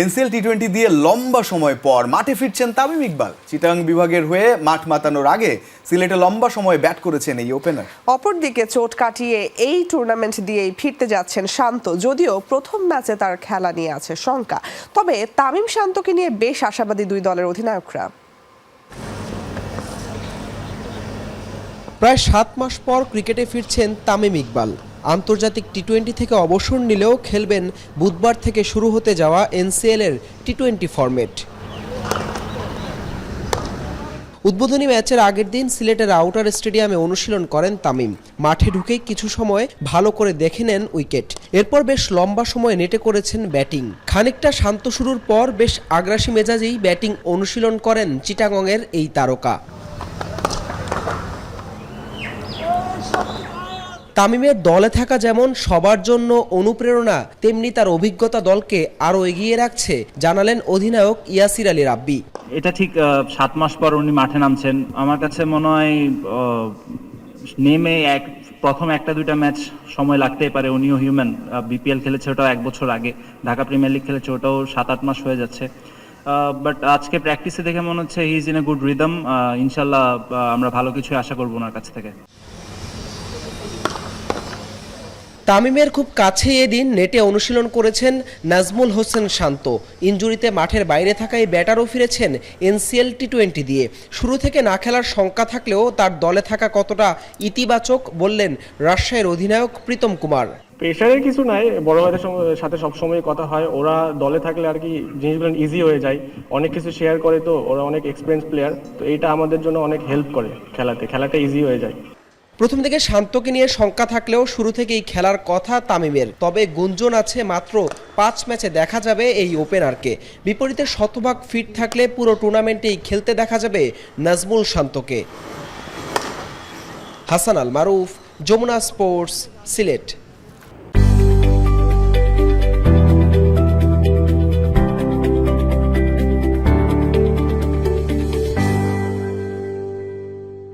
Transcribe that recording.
NCL T twenty দিয়ে লম্বা সময় পর মাঠে ফিরছেন তামিম ইকবাল। চিটাং বিভাগের হয়ে মাঠ মাতানোর আগে সিলেটে লম্বা সময় ব্যাট করেছেন এই ওপেনার অপরদিকে চোট কাটিয়ে এই টুর্নামেন্ট দিয়েই ফিরতে যাচ্ছেন শান্ত, যদিও প্রথম ম্যাচে তার খেলা নিয়ে আছে শঙ্কা। তবে তামিম শান্তকে নিয়ে বেশ আশাবাদী দুই দলের অধিনায়করা। প্রায় সাত মাস পর ক্রিকেটে ফিরছেন তামিম ইকবাল। আন্তর্জাতিক টি টোয়েন্টি থেকে অবসর নিলেও খেলবেন বুধবার থেকে শুরু হতে যাওয়া এনসিএল এর টি টোয়েন্টি ফরম্যাট উদ্বোধনী ম্যাচের আগের দিন সিলেটের আউটার স্টেডিয়ামে অনুশীলন করেন তামিম। মাঠে ঢুকেই কিছু সময় ভালো করে দেখে নেন উইকেট। এরপর বেশ লম্বা সময় নেটে করেছেন ব্যাটিং। খানিকটা শান্ত শুরুর পর বেশ আগ্রাসী মেজাজেই ব্যাটিং অনুশীলন করেন চিটাগংয়ের এই তারকা। তামিমের দলে থাকা যেমন সবার জন্য অনুপ্রেরণা, তেমনি তার অভিজ্ঞতা দলকে আরও এগিয়ে রাখছে, জানালেন অধিনায়ক ইয়াসির আলী রাব্বি। এটা ঠিক সাত মাস পর উনি মাঠে নামছেন। আমার কাছে মনে হয় নেমে এক, প্রথম একটা দুইটা ম্যাচ সময় লাগতেই পারে। উনিও হিউম্যান বিপিএল খেলেছে ওটাও এক বছর আগে। ঢাকা প্রিমিয়ার লিগ খেলেছে, ওটাও সাত, আট মাস হয়ে যাচ্ছে। বাট আজকে প্র্যাকটিসে দেখে মনে হচ্ছে he is in a good rhythm ইনশাল্লাহ আমরা ভালো কিছু আশা করব ওনার কাছ থেকে। তামিমের খুব কাছে এদিন নেটে অনুশীলন করেছেন নাজমুল হোসেন শান্ত। ইনজুরিতে মাঠের বাইরে থাকায় ব্যাটারও ফিরেছেন এনসিএল টি টোয়েন্টি দিয়ে। শুরু থেকে না খেলার শঙ্কা থাকলেও তার দলে থাকা কতটা ইতিবাচক বললেন রাজশাহীর অধিনায়ক প্রীতম কুমার। প্রেশারের কিছু নাই, বড় ভাইদের সাথে সবসময় কথা হয়। ওরা দলে থাকলে আর কি জিনিসগুলো ইজি হয়ে যায়। অনেক কিছু শেয়ার করে তো, ওরা অনেক এক্সপিরিয়েন্স প্লেয়ার তো এটা আমাদের জন্য অনেক হেল্প করে খেলাতে। খেলাটা ইজি হয়ে যায়। প্রথম থেকে শান্তকে নিয়ে শঙ্কা থাকলেও শুরু থেকেই খেলার কথা তামিমের। তবে গুঞ্জন আছে মাত্র পাঁচ ম্যাচে দেখা যাবে এই ওপেনারকে। বিপরীতে শতভাগ ফিট থাকলে পুরো টুর্নামেন্টেই খেলতে দেখা যাবে নাজমুল শান্তকে। হাসান আল মারুফ, যমুনা স্পোর্টস, সিলেট।